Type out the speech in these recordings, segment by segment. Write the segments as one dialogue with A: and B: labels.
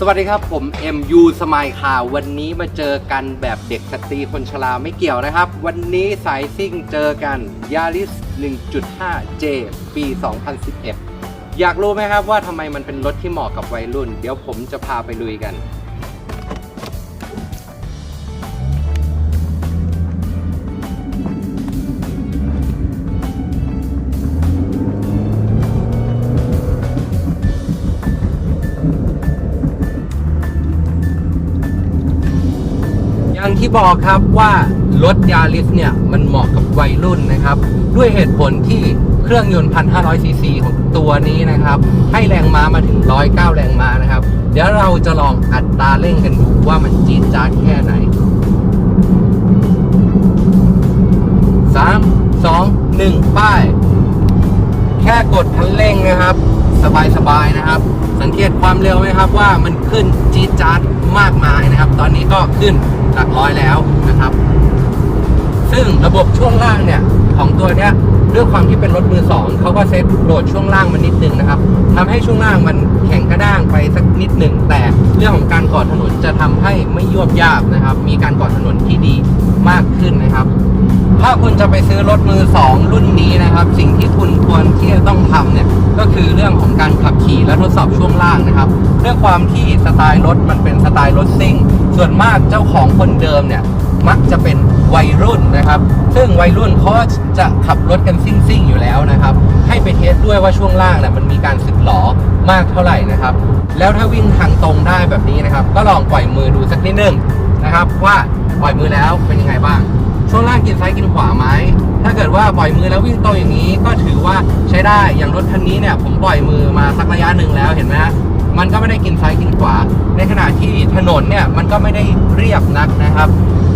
A: สวัสดีครับผม MU สมายข่าววันนี้มาเจอกันแบบเด็กสตรีคนชราไม่เกี่ยวนะครับ วันนี้สายซิ่งเจอกันยาริส 1.5J ปี 2011 อยากรู้ไหมครับว่าทำไมมันเป็นรถที่เหมาะกับวัยรุ่น เดี๋ยวผมจะพาไปลุยกัน อย่างที่บอกครับว่ารถยาริสเนี่ยมันเหมาะกับวัยรุ่นนะครับ ด้วยเหตุผลที่เครื่องยนต์ 1,500 ซีซีของตัวนี้นะครับ ให้แรงม้ามาถึง 109 แรงม้านะครับ เดี๋ยวเราจะลองอัตราเร่งกันดูว่ามันจี๊ดจ๊าดแค่ไหน 3 2 1 ป้าย แค่กดคันเร่งนะครับ สบายๆนะครับ สังเกตความเร็วไหมครับว่ามันขึ้นจี๊ดจ๊าด มากมายนะครับ ตอนนี้ก็ขึ้นหลักร้อยแล้วนะครับ ซึ่งระบบช่วงล่างเนี่ยของตัวเนี้ยด้วยความที่เป็นรถมือสองเขาก็เซ็ตโหลดช่วงล่างมันนิดนึงนะครับทำให้ช่วงล่างมันแข็งกระด้างไปสักนิดหนึ่งแต่เรื่องของการก่อถนนจะทำให้ไม่ยวบยาบนะครับ มีการก่อถนนที่ดีมากขึ้นนะครับ ถ้าคุณจะไปซื้อรถมือสองรุ่นนี้นะครับ สิ่งที่คุณควรที่จะต้องทำเนี่ย ก็คือเรื่องของการขับขี่และทดสอบช่วงล่างนะครับด้วยความที่สไตล์รถมันเป็นสไตล์รถซิ่ง ส่วนมากเจ้าของคนเดิมเนี่ยมักจะเป็นวัยรุ่นนะครับ ซึ่งวัยรุ่นเขาจะขับรถกันซิ่งๆอยู่แล้วนะครับ ให้ไปเทสด้วยว่าช่วงล่างเนี่ยมันมีการสึกหลอมากเท่าไหร่นะครับ แล้วถ้าวิ่งทางตรงได้แบบนี้นะครับ ก็ลองปล่อยมือดูสักนิดนึงนะครับ ว่าปล่อยมือแล้วเป็นยังไงบ้าง ช่วงล่างกินซ้ายกินขวาไหมถ้าเกิดว่าปล่อยมือแล้ววิ่งตรงอย่างนี้ ก็ถือว่าใช้ได้อย่างรถคันนี้เนี่ยผมปล่อยมือมาสักระยะหนึ่งแล้วเห็นไหมฮะมันก็ไม่ได้กินซ้ายกินขวา ในขณะที่ถนนเนี่ยมันก็ไม่ได้เรียบนักนะครับ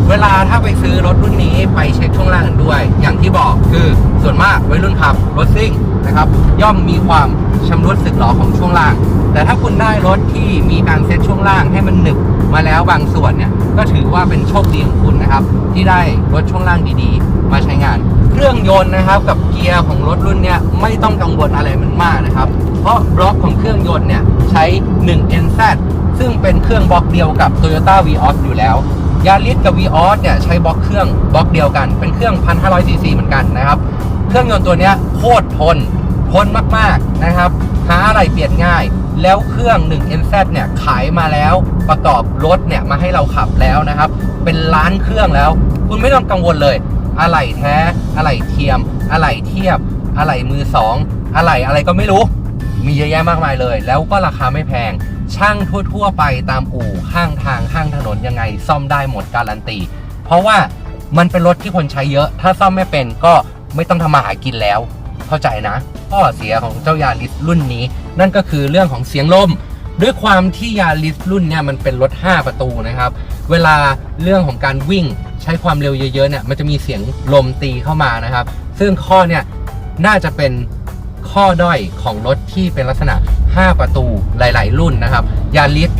A: เวลาถ้าไปซื้อรถรุ่นนี้ไปเช็คช่วงล่างกันด้วย อย่างที่บอกคือส่วนมากวัยรุ่นขับรถซิ่งนะครับ ย่อมมีความชำรุดสึกหรอของช่วงล่าง แต่ถ้าคุณได้รถที่มีการเซ็ตช่วงล่างให้มันหนึบ มาแล้วบางส่วนเนี่ยก็ถือว่าเป็นโชคดีของคุณนะครับ ที่ได้รถช่วงล่างดีๆ มาใช้งาน เครื่องยนต์นะครับกับเกียร์ของรถรุ่นเนี้ยไม่ต้องกังวลอะไรมันมากนะครับ เพราะบล็อกของเครื่องยนต์เนี่ยใช้ 1NZ ซึ่งเป็นเครื่องบล็อกเดียวกับ Toyota Vios อยู่แล้วยาริสกับ Vios เนี่ยใช้บล็อกเครื่องบล็อกเดียวกัน เป็นเครื่อง 1,500 ซีซีเหมือนกันนะครับ เครื่องยนต์ตัวเนี้ยโคตรทนทนมากๆนะครับหาอะไรเปลี่ยนง่าย แล้วเครื่อง 1NZ เนี่ยขายมาแล้วประกอบรถเนี่ยมาให้เราขับแล้วนะครับ เป็นล้านเครื่องแล้ว คุณไม่ต้องกังวลเลย อะไหล่แท้ อะไหล่เทียม อะไหล่เทียบ อะไหล่มือสองอะไหล่อะไรก็ไม่รู้ มีเยอะแยะมากมายเลย แล้วก็ราคาไม่แพง ช่างทั่ว ๆ ไปตามอู่ข้างทางข้างถนนยังไง ซ่อมได้หมดการันตี เพราะว่ามันเป็นรถที่คนใช้เยอะ ถ้าซ่อมไม่เป็นก็ไม่ต้องทำมาหากินแล้ว เข้าใจนะข้อเสียของเจ้ายาริสรุ่นนี้ นั่นก็คือเรื่องของเสียงลม ด้วยความที่ยาริสรุ่นเนี่ยมันเป็นรถ 5 ประตูนะครับ เวลาเรื่องของการวิ่งใช้ความเร็วเยอะๆเนี่ยมันจะมีเสียงลมตีเข้ามานะครับ ซึ่งข้อเนี่ยน่าจะเป็นข้อด้อยของรถที่เป็นลักษณะ 5 ประตูหลาย ๆ รุ่นนะครับยาริส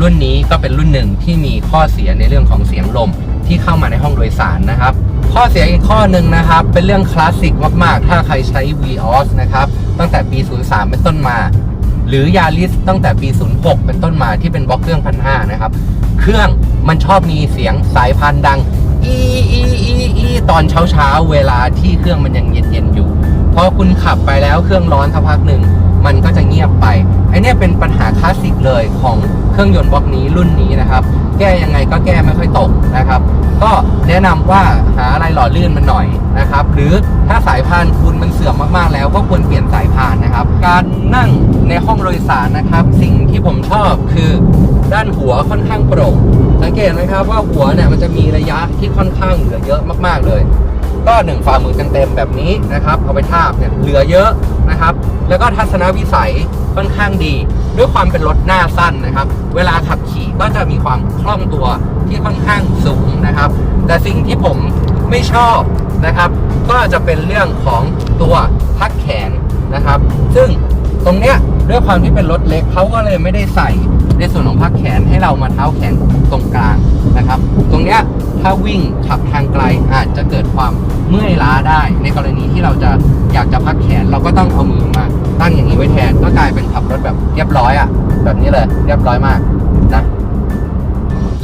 A: รุ่นนี้ก็เป็นรุ่นหนึ่งที่มีข้อเสียในเรื่องของเสียงลมที่เข้ามาในห้องโดยสารนะครับ ข้อเสียอีกข้อหนึ่งนะครับ เป็นเรื่องคลาสสิกมาก ๆ ถ้าใครใช้ Vios นะครับ ตั้งแต่ปี 03 เป็นต้นมา หรือยาริสตั้งแต่ปี 06 เป็นต้นมาที่เป็นบล็อกเครื่องพันห้านะครับ เครื่องมันชอบมีเสียงสายพันดัง อีอีอีอีตอนเช้าเช้าเวลาที่เครื่องมันยังเย็นเย็นอยู่พอคุณขับไปแล้วเครื่องร้อนสักพักหนึ่งมันก็จะเงียบไปไอเนี้ยเป็นปัญหาคลาสสิกเลยของ เครื่องยนต์บล็อกนี้รุ่นนี้นะครับ แก้ยังไงก็แก้ไม่ค่อยตกนะครับ ก็แนะนำว่าหาอะไรหล่อลื่นมันหน่อยนะครับ หรือถ้าสายพานคุณมันเสื่อมมากๆ แล้วก็ควรเปลี่ยนสายพานนะครับ การนั่งในห้องโดยสารนะครับ สิ่งที่ผมชอบคือด้านหัวค่อนข้างโปร่งสังเกตไหมครับว่าหัวเนี่ยมันจะมีระยะที่ค่อนข้างเหลือเยอะมากๆเลย ก็หนึ่งฝ่ามือเต็มๆแบบนี้นะครับเอาไปทาบเนี่ยเหลือเยอะนะครับ แล้วก็ทัศนวิสัย ค่อนข้างดี ด้วยความเป็นรถหน้าสั้นนะครับ เวลาขับขี่ก็จะมีความคล่องตัวที่ค่อนข้างสูงนะครับ แต่สิ่งที่ผมไม่ชอบนะครับ ก็จะเป็นเรื่องของตัวพักแขนนะครับ ซึ่งตรงเนี้ย ด้วยความที่เป็นรถเล็กเขาก็เลยไม่ได้ใส่ในส่วนของพักแขนให้เรามาเท้าแขนตรงกลางนะครับ ตรงเนี้ยถ้าวิ่งขับทางไกลอาจจะเกิดความเมื่อยล้าได้ ในกรณีที่เราจะอยากจะพักแขนเราก็ต้องเอามือมา ตั้งอย่างนี้ไว้แทนก็กลายเป็นขับรถแบบเรียบร้อยอะ่ะแบบนี้เลยเรียบร้อยมากนะ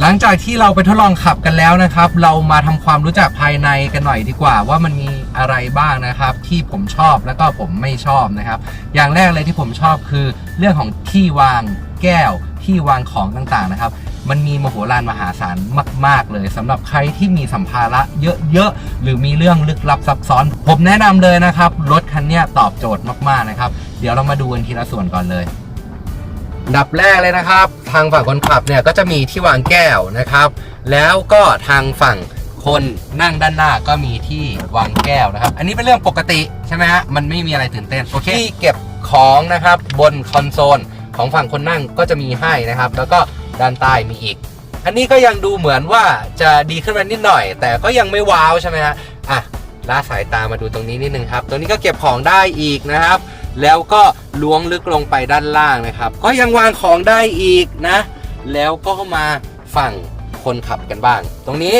A: หลังจากที่เราไปทดลองขับกันแล้วนะครับ เรามาทำความรู้จักภายในกันหน่อยดีกว่าว่ามันมี อะไรบ้างนะครับ ที่ผมชอบแล้วก็ผมไม่ชอบนะครับ อย่างแรกเลยที่ผมชอบคือ เรื่องของที่วางแก้วที่วางของต่างๆนะครับ มันมีมโหฬารมหาศาลมาก ๆ เลยสำหรับใครที่มีสัมภาระเยอะๆหรือมีเรื่องลึกลับซับซ้อน ผมแนะนำเลยนะครับรถคันนี้ตอบโจทย์มากๆนะครับ เดี๋ยวเรามาดูกันทีละส่วนก่อนเลยดับแรกเลยนะครับ ทางฝั่งคนขับเนี่ยก็จะมีที่วางแก้วนะครับ แล้วก็ทางฝั่ง คนนั่งด้านหน้าก็มีที่วางแก้วนะครับ อันนี้เป็นเรื่องปกติใช่ไหมฮะมันไม่มีอะไรตื่นเต้นโอเคที่เก็บของนะครับบนคอนโซลของฝั่งคนนั่งก็จะมีให้นะครับ แล้วก็ด้านใต้มีอีก อันนี้ก็ยังดูเหมือนว่าจะดีขึ้นมานิดหน่อย แต่ก็ยังไม่ว้าวใช่ไหมฮะอะล่าสายตามาดูตรงนี้นิดนึงครับตรงนี้ก็เก็บของได้อีกนะครับ แล้วก็ล้วงลึกลงไปด้านล่างนะครับ ก็ยังวางของได้อีกนะ แล้วก็มาฝั่งคนขับกันบ้าง ตรงนี้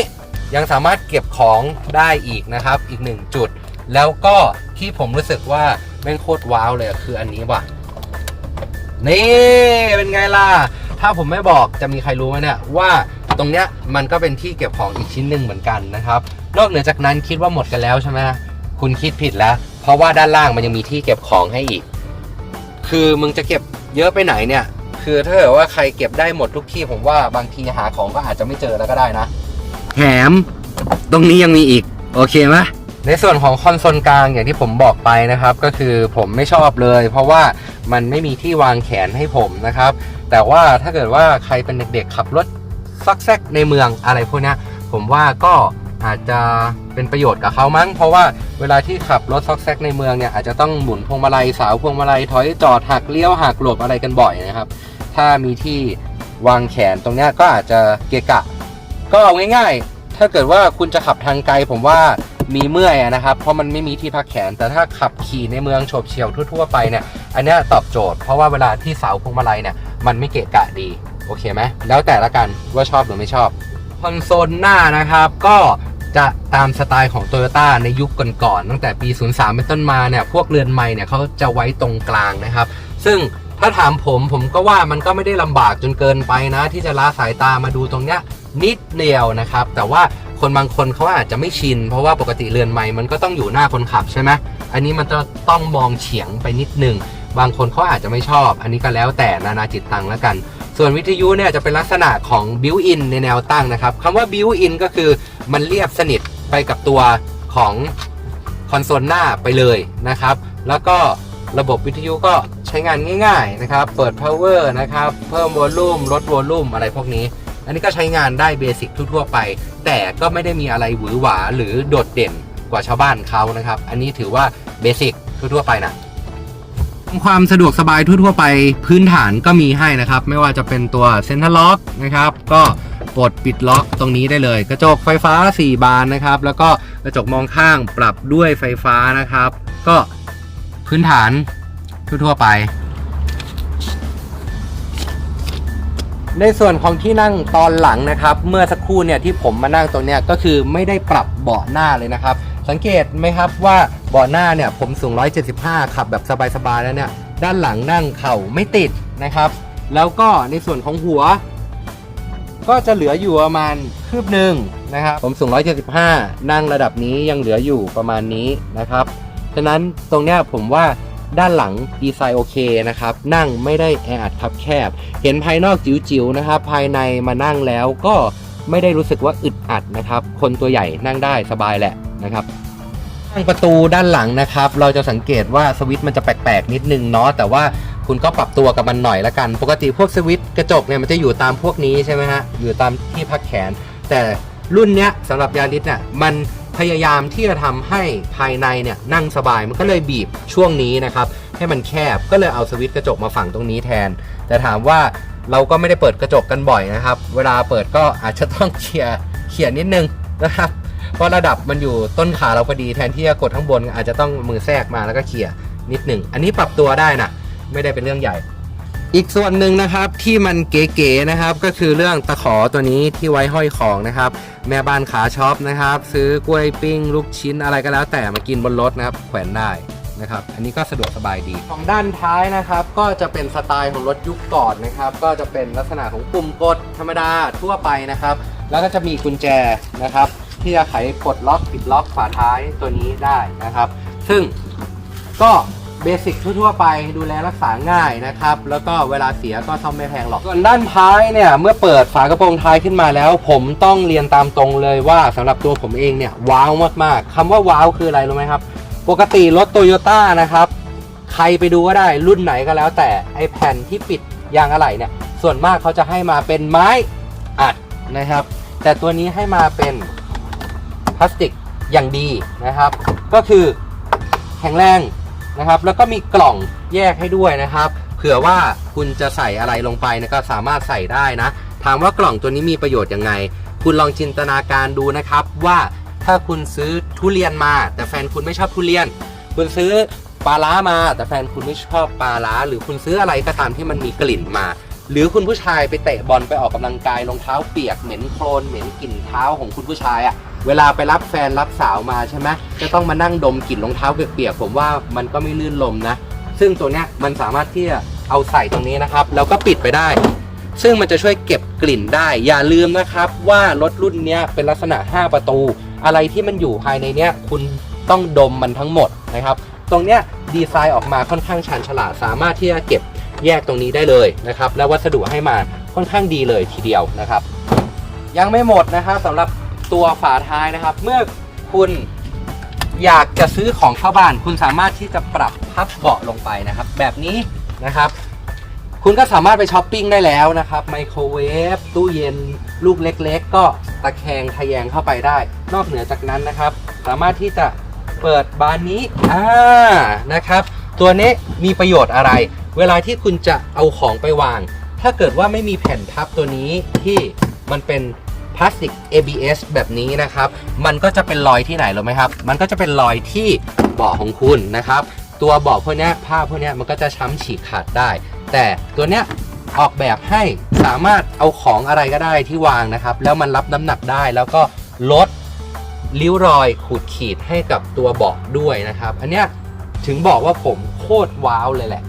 A: ยังสามารถเก็บของได้อีกนะครับ อีกหนึ่งจุด แล้วก็ที่ผมรู้สึกว่าแม่งโคตรว้าวเลยคืออันนี้ว่ะ นี่เป็นไงล่ะ ถ้าผมไม่บอกจะมีใครรู้ไหมเนี่ยว่าตรงเนี้ยมันก็เป็นที่เก็บของอีกชิ้นหนึ่งเหมือนกันนะครับ นอกเหนือจากนั้นคิดว่าหมดกันแล้วใช่ไหมคุณคิดผิดแล้ว เพราะว่าด้านล่างมันยังมีที่เก็บของให้อีก คือมึงจะเก็บเยอะไปไหนเนี่ย คือถ้าเกิดว่าใครเก็บได้หมดทุกที่ผมว่าบางทีหาของก็อาจจะไม่เจอแล้วก็ได้นะ แถม ตรงนี้ยังมีอีก โอเคไหมในส่วนของคอนโซลกลางอย่างที่ผมบอกไปนะครับ ก็คือผมไม่ชอบเลย เพราะว่ามันไม่มีที่วางแขนให้ผมนะครับ แต่ว่าถ้าเกิดว่าใครเป็นเด็กๆขับรถซักแซกในเมืองอะไรพวกนี้ผมว่าก็อาจจะเป็นประโยชน์กับเขามั้ง เพราะว่าเวลาที่ขับรถซอกแซกในเมืองเนี่ยอาจจะต้องหมุนพวงมาลัยสาวพวงมาลัยถอยจอดหักเลี้ยวหักหลบอะไรกันบ่อยนะครับ ถ้ามีที่วางแขนตรงนี้ก็อาจจะเกะกะ ก็เอาง่ายๆ ถ้าเกิดว่าคุณจะขับทางไกลผมว่ามีเมื่อยนะครับ เพราะมันไม่มีที่พักแขน แต่ถ้าขับขี่ในเมืองโฉบเฉี่ยวทั่วๆไปเนี่ยอันนี้ตอบโจทย์เพราะว่าเวลาที่เสาพวงมาลัยเนี่ยมันไม่เกะกะดีโอเคไหมแล้วแต่ละกันว่าชอบหรือไม่ชอบคอนโซลหน้านะครับก็จะตามสไตล์ของ Toyota ในยุคก่อนๆตั้งแต่ปี 03 เป็นต้นมาเนี่ยพวกเรือนไม้เนี่ยเขาจะไว้ตรงกลางนะครับ ซึ่งถ้าถามผมผมก็ว่ามันก็ไม่ได้ลำบากจนเกินไปนะ ที่จะละสายตามาดูตรงเนี้ย นิดเดียวนะครับ แต่ว่าคนบางคนเขาอาจจะไม่ชิน เพราะว่าปกติเรือนไม้มันก็ต้องอยู่หน้าคนขับใช่ไหมอันนี้มันจะต้องมองเฉียงไปนิดนึงบางคนเขาอาจจะไม่ชอบ อันนี้ก็แล้วแต่นานาจิตตังแล้วกัน ส่วนวิทยุเนี่ยจะเป็นลักษณะของบิวอินในแนวตั้งนะครับคำว่าบิวอินก็คือมันเรียบสนิทไปกับตัวของคอนโซลหน้าไปเลยนะครับ แล้วก็ระบบวิทยุก็ใช้งานง่าย ๆนะครับ เปิด power นะครับ เพิ่มวอลลุ่มลดวอลลุ่มอะไรพวกนี้ อันนี้ก็ใช้งานได้เบสิกทั่วๆไป แต่ก็ไม่ได้มีอะไรหวือหวาหรือโดดเด่นกว่าชาวบ้านเขานะครับ อันนี้ถือว่าเบสิกทั่วๆไปนะความสะดวกสบายทั่วๆไปพื้นฐานก็มีให้นะครับ ไม่ว่าจะเป็นตัวเซ็นทรัลล็อกนะครับ ก็กดปิดล็อกตรงนี้ได้เลย กระจกไฟฟ้า 4 บานนะครับ แล้วก็กระจกมองข้างปรับด้วยไฟฟ้านะครับ ก็พื้นฐานทั่วๆไป ในส่วนของที่นั่งตอนหลังนะครับ เมื่อสักครู่เนี่ยที่ผมมานั่งตรงเนี้ยก็คือไม่ได้ปรับเบาะหน้าเลยนะครับ สังเกตไหมครับว่าเบาะหน้าเนี่ยผมสูง 175 ขับแบบสบายๆแล้วเนี่ยด้านหลังนั่งเข่าไม่ติดนะครับ แล้วก็ในส่วนของหัว ก็จะเหลืออยู่ประมาณคืบหนึ่งนะครับ ผมสูง 175 นั่งระดับนี้ยังเหลืออยู่ประมาณนี้นะครับฉะนั้นตรงเนี้ยผมว่า ด้านหลังดีไซน์โอเคนะครับ นั่งไม่ได้แออัดคับแคบ เห็นภายนอกจิ๋วๆนะครับ ภายในมานั่งแล้วก็ไม่ได้รู้สึกว่าอึดอัดนะครับ คนตัวใหญ่นั่งได้สบายแหละนะครับทางประตูด้านหลังนะครับ เราจะสังเกตว่าสวิตช์มันจะแปลกๆนิดนึงเนาะแต่ว่าคุณก็ปรับตัวกับมันหน่อยละกัน ปกติพวกสวิตช์กระจกเนี่ยมันจะอยู่ตามพวกนี้ใช่ไหมฮะอยู่ตามที่พักแขน แต่รุ่นเนี้ยสำหรับยาริสเนี่ยมัน พยายามที่จะทำให้ภายในเนี่ยนั่งสบายมันก็เลยบีบช่วงนี้นะครับให้มันแคบก็เลยเอาสวิตช์กระจกมาฝั่งตรงนี้แทน แต่ถามว่าเราก็ไม่ได้เปิดกระจกกันบ่อยนะครับ เวลาเปิดก็อาจจะต้องเคลียเขียนนิดนึงนะครับเพราะระดับมันอยู่ต้นขาเราพอดีแทนที่จะกดข้างบนอาจจะต้องมือแทรกมาแล้วก็เคลียนิดหนึ่งอันนี้ปรับตัวได้นะไม่ได้เป็นเรื่องใหญ่ อีกส่วนหนึ่งนะครับที่มันเก๋ๆนะครับ ก็คือเรื่องตะขอตัวนี้ที่ไว้ห้อยของนะครับ แม่บ้านขาช็อปนะครับ ซื้อกล้วยปิ้ง ลูกชิ้นอะไรก็แล้วแต่มากินบนรถนะครับ แขวนได้นะครับ อันนี้ก็สะดวกสบายดี ของด้านท้ายนะครับ ก็จะเป็นสไตล์ของรถยุคก่อนนะครับ ก็จะเป็นลักษณะของปุ่มกดธรรมดาทั่วไปนะครับ แล้วก็จะมีกุญแจนะครับ ที่จะไขปลดล็อกปิดล็อกฝาท้ายตัวนี้ได้นะครับ ซึ่งก็ เบสิกทั่วๆไปดูแลรักษาง่ายนะครับ แล้วก็เวลาเสียก็ซ่อมไม่แพงหรอก ส่วนด้านท้ายเนี่ย เมื่อเปิดฝากระโปรงท้ายขึ้นมาแล้ว ผมต้องเรียนตามตรงเลยว่าสำหรับตัวผมเองเนี่ย ว้าวมากๆคำว่าว้าวคืออะไรรู้ไหมครับ ปกติรถโตโยต้านะครับ ใครไปดูก็ได้รุ่นไหนก็แล้ว แต่ไอแผ่นที่ปิดยางอะไหล่เนี่ย ส่วนมากเขาจะให้มาเป็นไม้อัดนะครับ แต่ตัวนี้ให้มาเป็นพลาสติกอย่างดีนะครับ ก็คือแข็งแรง นะครับ แล้วก็มีกล่องแยกให้ด้วยนะครับ เผื่อว่าคุณจะใส่อะไรลงไปนี่ยก็สามารถใส่ได้นะ ถามว่ากล่องตัวนี้มีประโยชน์ยังไง คุณลองจินตนาการดูนะครับว่าถ้าคุณซื้อทุเรียนมา แต่แฟนคุณไม่ชอบทุเรียน คุณซื้อปลาล้ามา แต่แฟนคุณไม่ชอบปลาล้า หรือคุณซื้ออะไรก็ตามที่มันมีกลิ่นมา หรือคุณผู้ชายไปเตะบอลไปออกกำลังกายรองเท้าเปียกเหม็นโคลนเหม็นกลิ่นเท้าของคุณผู้ชายอะ่ะ เวลาไปรับแฟนรับสาวมาใช่ไหมจะต้องมานั่งดมกลิ่นรองเท้าเปียกๆผมว่ามันก็ไม่ลื่นลมนะ ซึ่งตัวเนี้ยมันสามารถที่จะเอาใส่ตรงนี้นะครับแล้วก็ปิดไปได้ ซึ่งมันจะช่วยเก็บกลิ่นได้ อย่าลืมนะครับว่ารถรุ่นนี้เป็นลักษณะ 5 ประตู อะไรที่มันอยู่ภายในเนี้ยคุณต้องดมมันทั้งหมดนะครับ ตรงเนี้ยดีไซน์ออกมาค่อนข้างชาญฉลาดสามารถที่จะเก็บแยกตรงนี้ได้เลยนะครับแล้ววัสดุให้มาค่อนข้างดีเลยทีเดียวนะครับ ยังไม่หมดนะครับสำหรับ ตัวฝาท้ายนะครับ เมื่อคุณอยากจะซื้อของเข้าบ้าน คุณสามารถที่จะปรับพับเบาะลงไปนะครับ แบบนี้นะครับ คุณก็สามารถไปช้อปปิ้งได้แล้วนะครับไมโครเวฟตู้เย็น ลูกเล็ก ๆ ก็ตะแคงทะแยงเข้าไปได้ นอกเหนือจากนั้นนะครับ สามารถที่จะเปิดบานนี้อ่านะครับ ตัวนี้มีประโยชน์อะไร เวลาที่คุณจะเอาของไปวาง ถ้าเกิดว่าไม่มีแผ่นทับตัวนี้ที่มันเป็น พลาสติก ABS แบบนี้นะครับ มันก็จะเป็นรอยที่ไหนรู้ไหมครับ มันก็จะเป็นรอยที่เบาะของคุณนะครับ ตัวเบาะพวกนี้ผ้าพวกนี้มันก็จะช้ำฉีกขาดได้ แต่ตัวเนี้ยออกแบบให้สามารถเอาของอะไรก็ได้ที่วางนะครับ แล้วมันรับน้ำหนักได้แล้วก็ลดริ้วรอยขูดขีดให้กับตัวเบาะด้วยนะครับ อันเนี้ยถึงบอกว่าผมโคตรว้าวเลยแหละ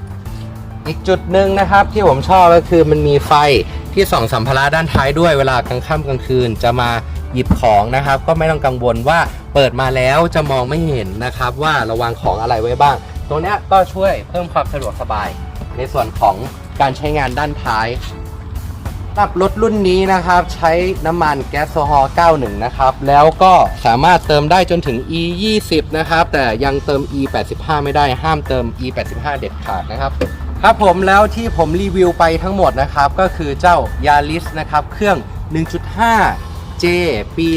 A: อีกจุดหนึ่งนะครับที่ผมชอบก็คือมันมีไฟ ที่ส่องสัมภาระด้านท้ายด้วยเวลากลางค่ำกลางคืนจะมาหยิบของนะครับ ก็ไม่ต้องกังวลว่าเปิดมาแล้วจะมองไม่เห็นนะครับ ว่าระวางของอะไรไว้บ้าง ตรงนี้ก็ช่วยเพิ่มความสะดวกสบาย ในส่วนของการใช้งานด้านท้ายสำหรับรถรุ่นนี้นะครับ ใช้น้ำมันแก๊สโซฮอล์91 นะครับ แล้วก็สามารถเติมได้จนถึง E 20นะครับ แต่ยังเติม E 85ไม่ได้ห้ามเติม E 85เด็ดขาดนะครับ ครับผมแล้วที่ผมรีวิวไปทั้งหมดนะครับ ก็คือเจ้า Yaris นะครับ เครื่อง 1.5 J ปี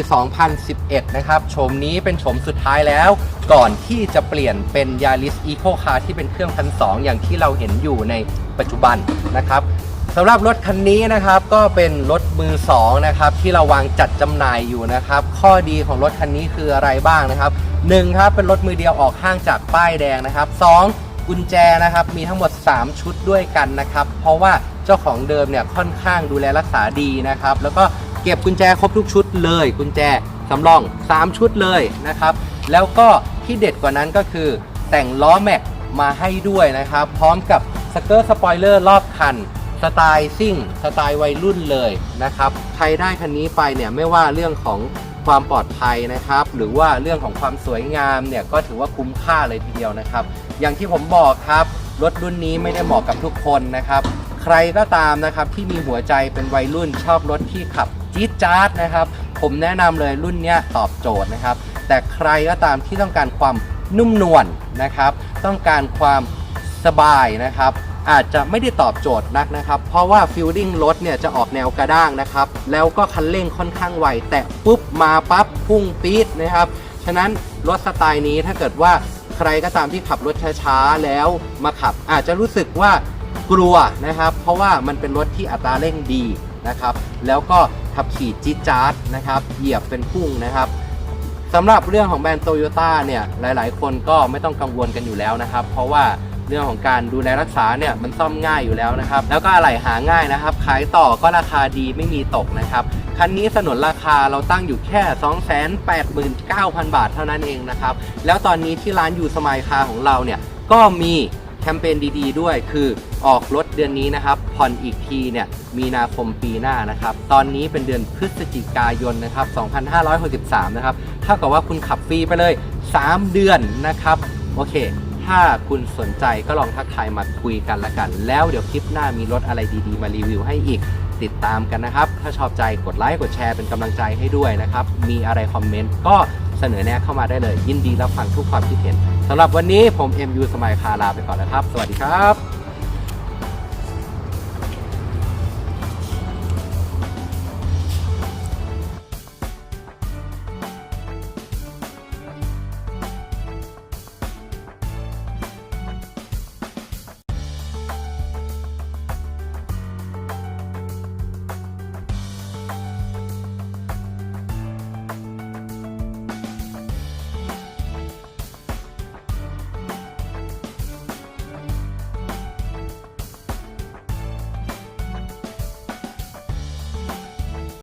A: 2011 นะครับโฉมนี้เป็นโฉมสุดท้ายแล้ว ก่อนที่จะเปลี่ยนเป็น Yaris Eco Car ที่เป็นเครื่องพันสอย่างที่เราเห็นอยู่ในปัจจุบันนะครับสำหรับรถคันนี้นะครับก็เป็นรถมือ2นะครับที่เราวางจัดจำหน่ายอยู่นะครับ ข้อดีของรถคันนี้คืออะไรบ้างนะครับ1ครับเป็นรถมือเดียวออกห้างจากป้ายแดงนะครับ2กุญแจนะครับมีทั้งหมด 3 ชุดด้วยกันนะครับ เพราะว่าเจ้าของเดิมเนี่ยค่อนข้างดูแลรักษาดีนะครับ แล้วก็เก็บกุญแจครบทุกชุดเลย กุญแจสำรอง 3 ชุดเลยนะครับ แล้วก็ที่เด็ดกว่านั้นก็คือ แต่งล้อแม็กมาให้ด้วยนะครับ พร้อมกับสเกอร์สปอยเลอร์รอบคันสไตล์ซิ่งสไตล์วัยรุ่นเลยนะครับ ใครได้คันนี้ไปเนี่ยไม่ว่าเรื่องของความปลอดภัยนะครับ หรือว่าเรื่องของความสวยงามเนี่ยก็ถือว่าคุ้มค่าเลยทีเดียวนะครับ อย่างที่ผมบอกครับ รถรุ่นนี้ไม่ได้เหมาะกับทุกคนนะครับ ใครก็ตามนะครับที่มีหัวใจเป็นวัยรุ่นชอบรถที่ขับจี๊ดจ๊าดนะครับ ผมแนะนำเลยรุ่นนี้ตอบโจทย์นะครับ แต่ใครก็ตามที่ต้องการความนุ่มนวลนะครับ ต้องการความสบายนะครับ อาจจะไม่ได้ตอบโจทย์นักนะครับ เพราะว่าฟิลลิ่งรถเนี่ยจะออกแนวกระด้างนะครับ แล้วก็คันเร่งค่อนข้างไว แตะปุ๊บมาปั๊บพุ่งปี๊ดนะครับ ฉะนั้นรถสไตล์นี้ถ้าเกิดว่า ใครก็ตามที่ขับรถช้าๆแล้วมาขับ อาจจะรู้สึกว่ากลัวนะครับ เพราะว่ามันเป็นรถที่อัตราเร่งดีนะครับ แล้วก็ขับขี่จี๊ดจ๊าดนะครับ เหยียบเป็นพุ่งนะครับสำหรับเรื่องของแบรนด์โตโยต้าเนี่ยหลาย ๆ คนก็ไม่ต้องกังวลกันอยู่แล้วนะครับ เพราะว่า เรื่องของการดูแลรักษาเนี่ยมันซ่อมง่ายอยู่แล้วนะครับ แล้วก็อะไหล่หาง่ายนะครับ ขายต่อก็ราคาดีไม่มีตกนะครับ คันนี้สนนราคาเราตั้งอยู่แค่ 289,000 บาทเท่านั้นเองนะครับ แล้วตอนนี้ที่ร้านยูสมายคาของเราเนี่ยก็มีแคมเปญดีๆ ด้วยคือออกรถเดือนนี้นะครับผ่อนอีกทีเนี่ยมีนาคมปีหน้านะครับ ตอนนี้เป็นเดือนพฤศจิกายนนะครับ 2563 นะครับเท่ากับว่าคุณขับฟรีไปเลย 3 เดือนนะครับ โอเค ถ้าคุณสนใจก็ลองทักทายมาคุยกันละกัน แล้วเดี๋ยวคลิปหน้ามีรถอะไรดีๆ มารีวิวให้อีกติดตามกันนะครับ ถ้าชอบใจกดไลค์กดแชร์เป็นกำลังใจให้ด้วยนะครับ มีอะไรคอมเมนต์ก็เสนอแนะเข้ามาได้เลย ยินดีรับฟังทุกความคิดเห็นสำหรับวันนี้ผม MU สมัยคาลาไปก่อนนะครับ สวัสดีครับ